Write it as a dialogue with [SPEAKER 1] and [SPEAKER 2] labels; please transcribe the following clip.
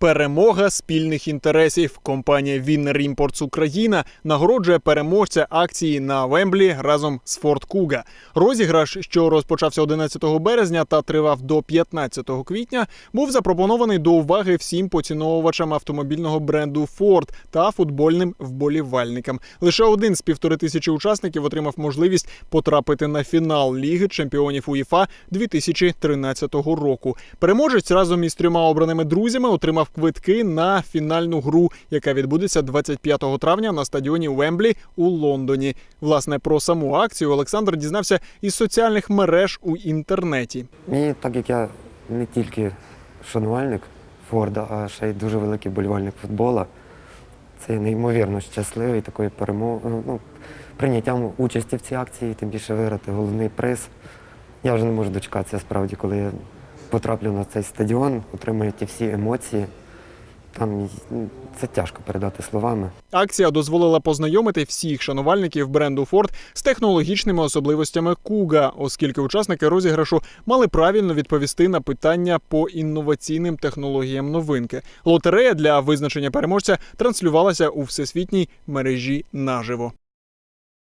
[SPEAKER 1] Перемога спільних інтересів. Компанія Winner Imports Україна нагороджує переможця акції на Вемблі разом з Ford Kuga. Розіграш, що розпочався 11 березня та тривав до 15 квітня, був запропонований до уваги всім поціновувачам автомобільного бренду Ford та футбольним вболівальникам. Лише один з півтори тисячі учасників отримав можливість потрапити на фінал Ліги чемпіонів УЄФА 2013 року. Переможець разом із трьома обраними друзями отримав квитки на фінальну гру, яка відбудеться 25 травня на стадіоні Уемблі у Лондоні. Власне про саму акцію Олександр дізнався із соціальних мереж у інтернеті.
[SPEAKER 2] Мені, так як я не тільки шанувальник Форда, а ще й дуже великий болівальник футбола, це неймовірно щасливий такою перемогою, ну, прийняттям участі в цій акції, тим більше виграти головний приз. Я вже не можу дочекатися справді, коли я потраплю на цей стадіон, отримаю ті всі емоції. Там ну, це тяжко передати словами.
[SPEAKER 1] Акція дозволила познайомити всіх шанувальників бренду Ford з технологічними особливостями Куга, оскільки учасники розіграшу мали правильно відповісти на питання по інноваційним технологіям новинки. Лотерея для визначення переможця транслювалася у всесвітній мережі наживо.